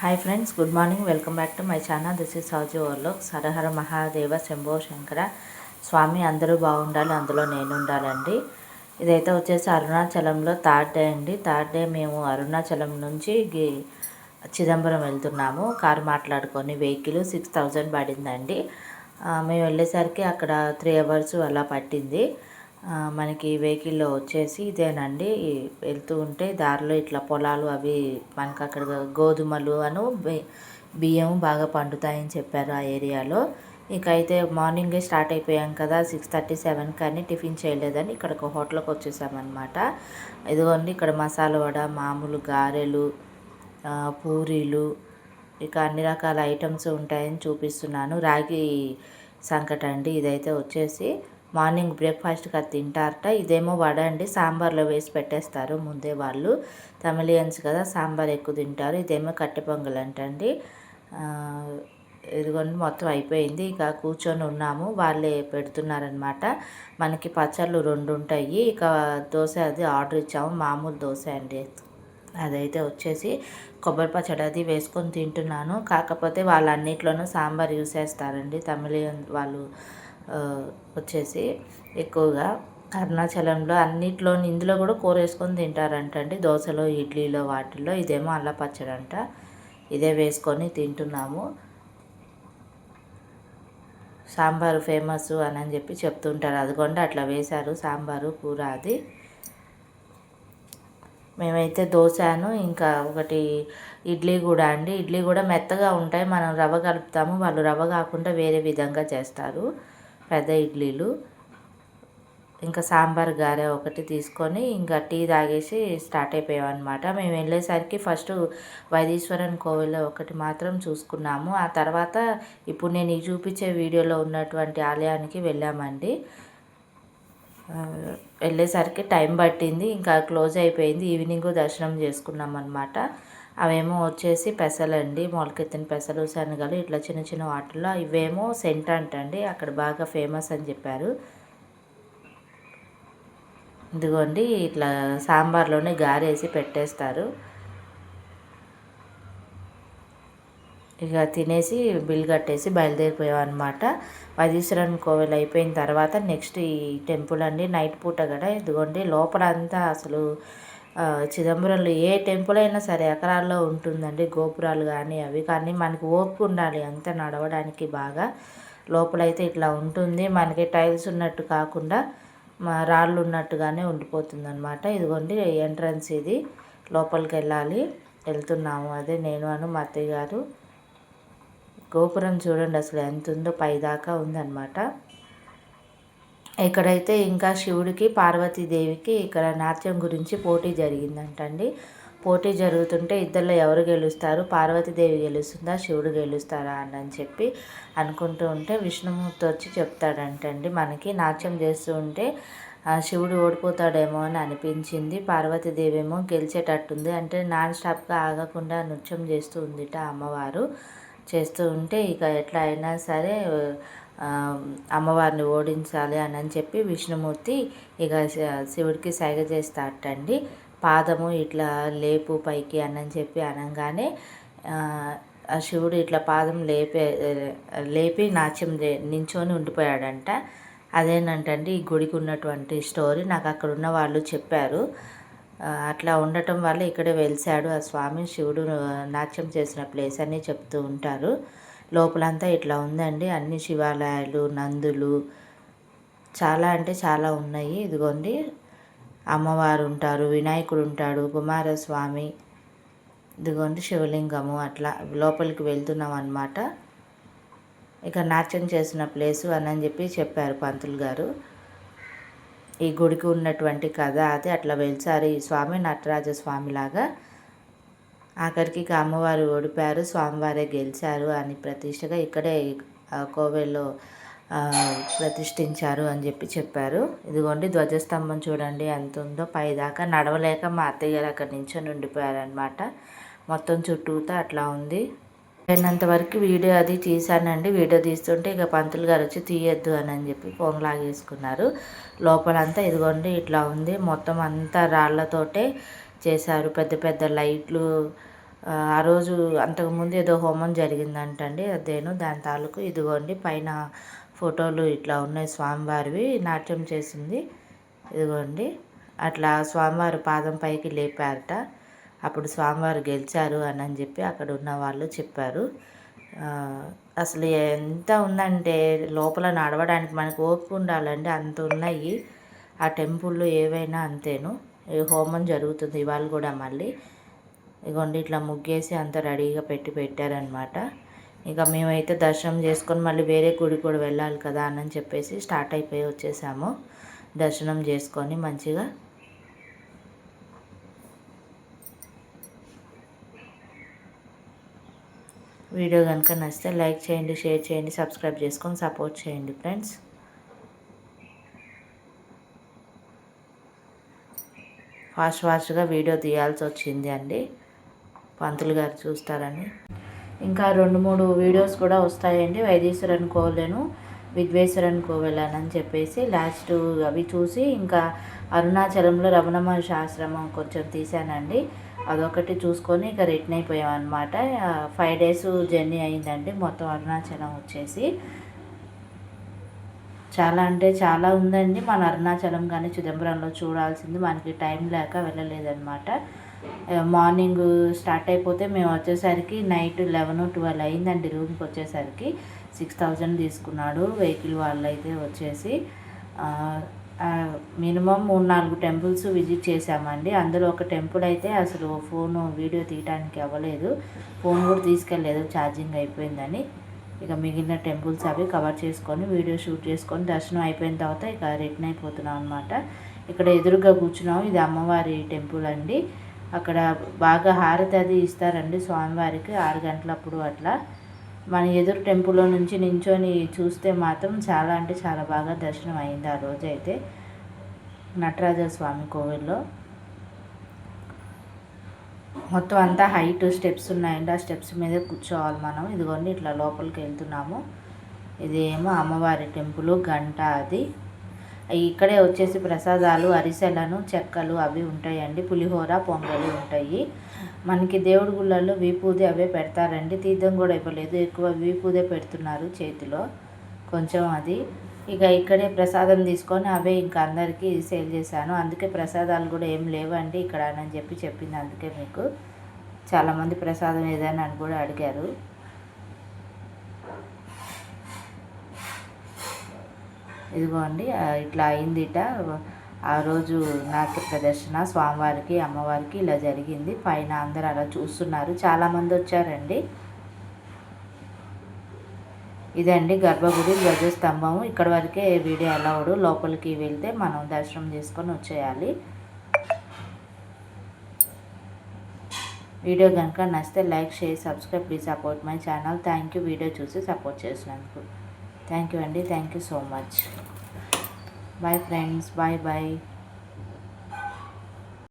Hi friends good morning welcome back to my channel this is సౌజీ ఓర్లోక్ సరహర మహాదేవ శంభో శంకర స్వామి అందరూ బాగుండాలి అందులో నేను ఉండాలండి. ఇదైతే వచ్చేసి అరుణాచలంలో థర్డ్ డే అండి. థర్డ్ డే మేము అరుణాచలం నుంచి చిదంబరం వెళ్తున్నాము. కారు మాట్లాడుకొని వెహికల్ సిక్స్ థౌజండ్ పడిందండి. మేము వెళ్ళేసరికి అక్కడ త్రీ అవర్స్ అలా పట్టింది. మనకి వెహికల్లో వచ్చేసి ఇదేనండి. వెళ్తూ ఉంటే దారిలో ఇట్లా పొలాలు అవి మనకు అక్కడ గోధుమలు అను బియ్యం బాగా పండుతాయని చెప్పారు ఆ ఏరియాలో. ఇకైతే అయితే మార్నింగే స్టార్ట్ అయిపోయాం కదా సిక్స్ థర్టీ సెవెన్ కానీ టిఫిన్ చేయలేదని ఇక్కడ ఒక హోటల్కి వచ్చేసామన్నమాట. ఇదిగోండి ఇక్కడ మసాలా వడ మామూలు గారెలు పూరీలు ఇక అన్ని రకాల ఐటమ్స్ ఉంటాయని చూపిస్తున్నాను. రాగి సంకట అండి ఇదైతే వచ్చేసి. మార్నింగ్ బ్రేక్ఫాస్ట్గా తింటారట. ఇదేమో వడ అండి సాంబార్లో వేసి పెట్టేస్తారు. ముందే వాళ్ళు తమిళియన్స్ కదా సాంబార్ ఎక్కువ తింటారు. ఇదేమో కట్టె పొంగల్ అంటండి. ఇదిగోండి మొత్తం అయిపోయింది. ఇక కూర్చొని ఉన్నాము. వాళ్ళే పెడుతున్నారనమాట మనకి పచ్చళ్ళు రెండు ఉంటాయి. ఇక దోశ అది ఆర్డర్ ఇచ్చాము. మామూలు దోశ అండి. అదైతే వచ్చేసి కొబ్బరి పచ్చడి అది వేసుకొని తింటున్నాను. కాకపోతే వాళ్ళు అన్నిట్లోనూ సాంబార్ యూస్ చేస్తారండి. తమిళ వాళ్ళు వచ్చేసి ఎక్కువగా అరుణాచలంలో అన్నిట్లో ఇందులో కూడా కూర వేసుకొని తింటారంటండి. దోశలో ఇడ్లీలో వాటిల్లో ఇదేమో అల్ల పచ్చడి అంట ఇదే వేసుకొని తింటున్నాము. సాంబారు ఫేమస్ అని అని చెప్పి చెప్తుంటారు. అదిగోండి అట్లా వేశారు సాంబారు కూర అది. మేమైతే దోశను ఇంకా ఒకటి ఇడ్లీ కూడా అండి. ఇడ్లీ కూడా మెత్తగా ఉంటాయి. మనం రవ్వ కలుపుతాము. వాళ్ళు రవ్వ కాకుండా వేరే విధంగా చేస్తారు. పెద్ద ఇడ్లీలు ఇంకా సాంబార్ గారె ఒకటి తీసుకొని ఇంకా టీ తాగేసి స్టార్ట్ అయిపోయాం అనమాట మేము వెళ్ళేసరికి ఫస్ట్ వైదీశ్వరన్ కోవిల్లో ఒకటి మాత్రం చూసుకున్నాము. ఆ తర్వాత ఇప్పుడు నేను ఈ చూపించే వీడియోలో ఉన్నటువంటి ఆలయానికి వెళ్ళామండి. వెళ్ళేసరికి టైం పట్టింది ఇంకా క్లోజ్ అయిపోయింది. ఈవినింగ్ దర్శనం చేసుకున్నాం అనమాట అవేమో వచ్చేసి పెసలండి మొలకెత్తిన పెసలు శనగలు ఇట్లా చిన్న చిన్న వాటిల్లో ఇవేమో సెంట్ అంటండి. అక్కడ బాగా ఫేమస్ అని చెప్పారు. ఇదిగోండి ఇట్లా సాంబార్లోనే గారేసి పెట్టేస్తారు. ఇక తినేసి బిల్ కట్టేసి బయలుదేరిపోయాం అనమాట వైదీశ్వరన్ కోవిల్ అయిపోయిన తర్వాత నెక్స్ట్ ఈ టెంపుల్ అండి నైట్ పూట కూడా ఇదిగోండి లోపల అంతా అసలు చిదంబరంలో ఏ టెంపుల్ అయినా సరే ఎకరాల్లో ఉంటుందండి గోపురాలు కానీ అవి. కానీ మనకి ఓపిక ఉండాలి అంతా నడవడానికి బాగా. లోపలైతే ఇట్లా ఉంటుంది. మనకి టైల్స్ ఉన్నట్టు కాకుండా మా రాళ్ళు ఉన్నట్టుగానే ఉండిపోతుంది అనమాట ఇదిగోండి ఎంట్రన్స్ ఇది. లోపలికి వెళ్ళాలి. వెళ్తున్నాము. అదే నేను అను మా అత్తయ్య గారు. గోపురం చూడండి అసలు ఎంత ఉందో పైదాకా ఉందన్నమాట. ఇక్కడైతే ఇంకా శివుడికి పార్వతీదేవికి ఇక్కడ నాట్యం గురించి పోటీ జరిగిందంటండి. పోటీ జరుగుతుంటే ఇద్దరిలో ఎవరు గెలుస్తారు? పార్వతీదేవి గెలుస్తుందా? శివుడు గెలుస్తారా? అని అని చెప్పి అనుకుంటూ ఉంటే విష్ణుమూర్తి వచ్చి చెప్తాడంటండి. మనకి నాట్యం చేస్తూ ఉంటే శివుడు ఓడిపోతాడేమో అని అనిపించింది. పార్వతీదేవి ఏమో గెలిచేటట్టుంది అంటే నాన్ స్టాప్గా ఆగకుండా నృత్యం చేస్తూ ఉందిట అమ్మవారు. చేస్తూ ఉంటే ఇక ఎట్లా అయినా సరే అమ్మవారిని ఓడించాలి అని అని చెప్పి విష్ణుమూర్తి ఇక శివుడికి సైగ చేస్తాటండి పాదము ఇట్లా లేపు పైకి అని అని చెప్పి అనగానే ఆ, శివుడు ఇట్లా పాదం లేపే లేపి నాట్యం నించొని ఉండిపోయాడంట. అదేనంటండి ఈ గుడికి ఉన్నటువంటి స్టోరీ నాకు అక్కడ ఉన్న వాళ్ళు చెప్పారు. అట్లా ఉండటం వల్ల ఇక్కడే వెలిసాడు ఆ స్వామి. శివుడు నాట్యం చేసిన ప్లేస్ అని చెప్తూ ఉంటారు. లోపలంతా ఇట్లా ఉందండి. అన్ని శివాలయాలు నందులు చాలా అంటే చాలా ఉన్నాయి. ఇదిగోండి. అమ్మవారు ఉంటారు వినాయకుడు ఉంటాడు కుమారస్వామి. ఇదిగోండి శివలింగము అట్లా లోపలికి వెళ్తున్నాం అన్నమాట. ఇక నాట్యం చేసిన ప్లేసు అని అని చెప్పి చెప్పారు పంతులు గారు. ఈ గుడికి ఉన్నటువంటి కథ అది అట్లా వెలిసారు ఈ స్వామి నటరాజ స్వామి లాగా ఆఖరికి అమ్మవారు ఓడిపారు స్వామివారే గెలిచారు అని ప్రతిష్టగా ఇక్కడే కోవెల్లో ప్రతిష్ఠించారు అని చెప్పి చెప్పారు. ఇదిగోండి ధ్వజస్తంభం చూడండి ఎంత ఉందో. పైదాకా నడవలేక మా అత్తయ్య గారు అక్కడ నించొని ఉండిపోయారనమాట మొత్తం చుట్టూతా అట్లా ఉంది. అయినంత వరకు వీడియో అది తీశానండి. వీడియో తీస్తుంటే ఇక పంతులు గారు వచ్చి తీయొద్దు అని అని చెప్పి ఫోన్ లాగేసుకున్నారు. లోపలంతా ఇదిగోండి ఇట్లా ఉంది. మొత్తం అంతా రాళ్ళతోటే చేశారు. పెద్ద పెద్ద లైట్లు ఆ, రోజు అంతకుముందు ఏదో హోమం జరిగిందంటండి. అదేను దాని తాలూకు ఇదిగోండి పైన ఫోటోలు ఇట్లా ఉన్నాయి స్వామివారివి నాట్యం చేసింది. ఇదిగోండి అట్లా స్వామివారి పాదం పైకి లేపారట. అప్పుడు స్వామివారు గెలిచారు అని అని చెప్పి అక్కడ ఉన్న వాళ్ళు చెప్పారు. అసలు ఎంత ఉందంటే లోపల నడవడానికి మనకు ఓపిక ఉండాలండి అంత ఉన్నాయి. ఆ టెంపుల్లో ఏవైనా అంతేను. హోమం జరుగుతుంది ఇవాళ కూడా మళ్ళీ. ఇగోండి ఇట్లా ముగ్గేసి అంత రెడీగా పెట్టి పెట్టారనమాట. ఇక మేమైతే దర్శనం చేసుకొని మళ్ళీ వేరే గుడి కూడా వెళ్ళాలి కదా అని చెప్పేసి స్టార్ట్ అయిపోయి వచ్చేసాము. దర్శనం చేసుకొని మంచిగా వీడియో కనుక నచ్చితే లైక్ చేయండి షేర్ చేయండి సబ్స్క్రైబ్ చేసుకొని సపోర్ట్ చేయండి ఫ్రెండ్స్. ఫాస్ట్ ఫాస్ట్గా వీడియో తీయాల్సి వచ్చింది అండి. పంతులు గారు చూస్తారని. ఇంకా రెండు మూడు వీడియోస్ కూడా వస్తాయండి. వైద్యేశ్వరన్ కోవలేను విద్వేశ్వరన్ కోవెలనని చెప్పేసి లాస్ట్ అవి చూసి ఇంకా అరుణాచలంలో రమణ మహర్షి ఆశ్రమం కొంచెం తీశానండి. అదొకటి చూసుకొని ఇక రిటర్న్ అయిపోయాం అనమాట ఫైవ్ డేస్ జర్నీ అయిందండి మొత్తం అరుణాచలం వచ్చేసి. చాలా అంటే చాలా ఉందండి. మన అరుణాచలం కానీ చిదంబరంలో చూడాల్సింది. మనకి టైం లేక వెళ్ళలేదన్నమాట. మార్నింగ్ స్టార్ట్ అయిపోతే మేము వచ్చేసరికి నైట్ లెవెన్ ట్వెల్వ్ అయిందండి రూమ్కి వచ్చేసరికి. సిక్స్ థౌజండ్ తీసుకున్నాడు వెహికల్ వాళ్ళు అయితే వచ్చేసి మినిమం మూడు నాలుగు టెంపుల్స్ విజిట్ చేసామండి అందులో ఒక టెంపుల్ అయితే అసలు ఫోన్ వీడియో తీయడానికి అవ్వలేదు. ఫోన్ కూడా తీసుకెళ్ళలేదు ఛార్జింగ్ అయిపోయిందని. ఇక మిగిలిన టెంపుల్స్ అవి కవర్ చేసుకొని వీడియో షూట్ చేసుకొని దర్శనం అయిపోయిన తర్వాత ఇక రిటర్న్ అయిపోతున్నాం అనమాట ఇక్కడ ఎదురుగా కూర్చున్నాం. ఇది అమ్మవారి టెంపుల్ అండి. అక్కడ బాగా హారతి అది ఇస్తారండి స్వామివారికి ఆరు గంటలప్పుడు అట్లా. మన ఎదురు టెంపుల్లో నుంచి నించొని చూస్తే మాత్రం చాలా అంటే చాలా బాగా దర్శనం అయింది ఆ రోజైతే. నటరాజ స్వామి కోవిల్లో. మొత్తం అంతా హైట్ స్టెప్స్ ఉన్నాయండి. ఆ స్టెప్స్ మీద కూర్చోవాలి మనం. ఇదిగోండి ఇట్లా లోపలికి వెళ్తున్నాము. ఇదేమో అమ్మవారి టెంపుల్ గంట అది. ఇక్కడే వచ్చేసి ప్రసాదాలు అరిసెలను చెక్కలు అవి ఉంటాయండి. పులిహోర పొంగలు ఉంటాయి. మనకి దేవుడి గుళ్ళల్లో వీపూది అవే పెడతారండి. తీర్థం కూడా ఇవ్వలేదు. ఎక్కువ వీపూదే పెడుతున్నారు చేతిలో. కొంచెం అది. ఇక ఇక్కడే ప్రసాదం తీసుకొని అవే ఇంకా అందరికీ సేల్ చేశాను. అందుకే ప్రసాదాలు కూడా ఏం లేవండి ఇక్కడ అని చెప్పి చెప్పింది. అందుకే మీకు చాలామంది ప్రసాదం ఏదైనా అని కూడా అడిగారు. ఇదిగోండి ఇట్లా అయింది ఇట ఆ రోజు నాట్య ప్రదర్శన స్వామివారికి అమ్మవారికి ఇలా జరిగింది. పైన అందరు అలా చూస్తున్నారు. చాలామంది వచ్చారండి. ఇదండి గర్భగుడి ధ్వజస్తంభము ఇక్కడ వరకే వీడియో అలౌడ్. లోపలికి వెళ్తే మనం దర్శనం చేసుకొని వచ్చేయాలి. వీడియో కనుక నచ్చితే like share subscribe please support my channel. Thank you. Video చూసి సపోర్ట్ చేసినందుకు. థ్యాంక్ యూ అండి thank you so much bye friends bye bye